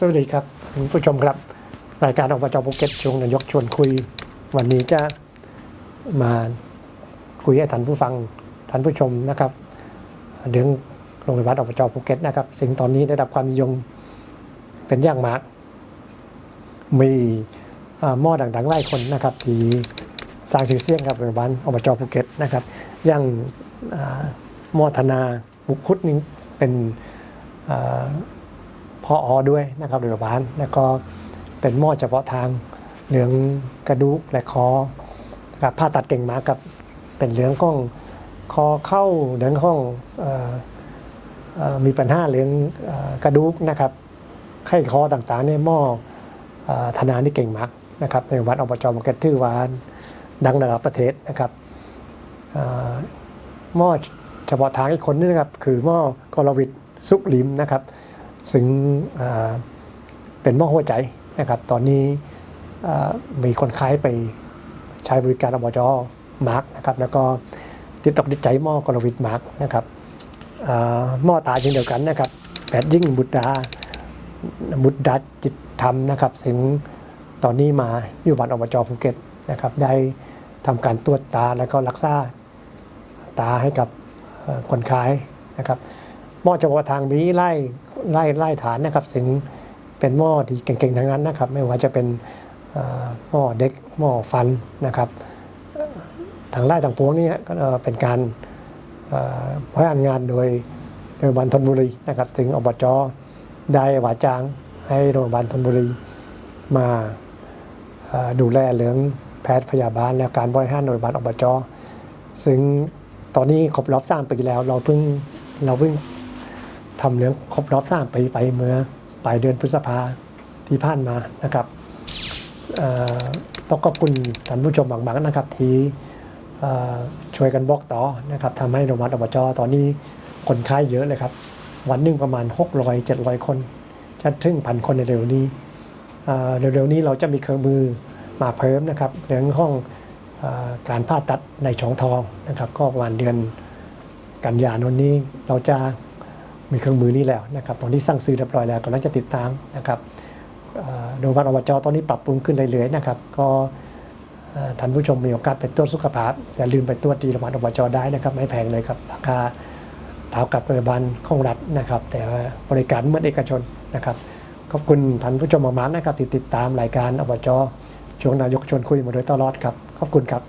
สวัสดีครับคุณผู้ชมครับ รายการอบจภูเก็ตช่วงนายกชวนคุย วันนี้จะมาคุยให้ท่านผู้ฟังท่านผู้ชมนะครับเรื่องโรงพยาบาลอบจภูเก็ตนะครับ สิ่งตอนนี้ได้รับความนิยมเป็นอย่างมาก มีหม้อดังๆไล่คนนะครับ ที่สร้างชื่อเสียงกับโรงพยาบาลอบจภูเก็ตนะครับอย่างหม้อธนาบุกคุดนี่เป็น พออด้วยนะครับโรงพยาบาลแล้วก็เป็นหม้อเฉพาะทางเหลืองกระดูกและคอนะครับผ่าตัดเก่งมากกับเป็นเหลืองข้องคอเข้าเหลืองข้องออมีปัญหาเหลืองอกระดูกนะครับไข้คอต่างๆเนี่ยหม้ออ่อธนานี่เก่งมากนะครับในวัดอบจมังกรทือวานดังระดับประเทศนะครับหม้อเฉพาะทางอีกคนนึงนะครับ คือหม้อกรวิทสุกลิมนะครับ ซึ่งเป็นหม้อหัวใจนะครับ ตอนนี้มีคนขายไปใช้บริการอบจมาร์กนะครับ แล้วก็ติดตอกติดใจหม้อกรวิทมาร์กนะครับม่อหม้อตาเช่นเดียวกันนะครับแปดยิ่งบุตรดาบุตรดาจิตธรรมนะครับ ซึ่งตอนนี้มาอยู่บ้านอบจภูเก็ตนะครับ ได้ทำการตรวจตาแล้วก็รักษาตาให้กับคนขายนะครับหม้อเฉพาะทางมีไล่ ไล่ไล่ฐานนะครับ ซึ่งเป็นหม้อที่เก่งๆทั้งนั้นนะครับ ไม่ว่าจะเป็นหม้อเด็กหม้อฟันนะครับทางไล่ต่างพวงนี้ก็เป็นการเอ่อพระางานโดยโรงพยาบาลธนบุรีนะครับถึงอบจได้หวาจ้างให้โรงพยาบาลธนบุรีมาดูแลเรื่องแพทย์พยาบาลและการบริหารโรงพยาบาลอบจซึ่งตอนนี้ครบรอบสามปีแล้วเราเพิ่งเราเพิ่ง ทำเรื่องครบรอบสามปีไปเมื่อปลายเดือนพฤษภาที่ผ่านมานะครับต้องขอบคุณท่านผู้ชมบางๆนะครับที่ช่วยกันบอกต่อนะครับทำให้โรงพยาบาลอบจตอนนี้คนไข้เยอะเลยครับ วันหนึ่งประมาณ 600 700 คน จะถึงพันคนในเร็วนี้เร็วๆนี้เราจะมีเครื่องมือมาเพิ่มนะครับเรื่องห้องอการผ่าตัดในช่องท้องนะครับ ก็ประมาณเดือนกันยายนนี้เราจะ มีเครื่องมือนี้แล้วนะครับตอนนี้สั่งซื้อเรียบร้อยแล้วกำลังจะติดตามนะครับโรงพยาบาลอบจตอนนี้ปรับปรุงขึ้นเรื่อยๆนะครับก็ท่านผู้ชมมีโอกาสไปตรวจสุขภาพอย่าลืมไปตรวจที่โรงพยาบาลอบจได้นะครับไม่แพงเลยครับราคาเท่ากับโรงพยาบาลของรัฐนะครับ แต่ว่าบริการเหมือนเอกชนนะครับขอบคุณท่านผู้ชมมากๆนะครับที่ติดตามรายการอบจช่วงนายกชวนคุยมาโดยตลอดครับขอบคุณครับ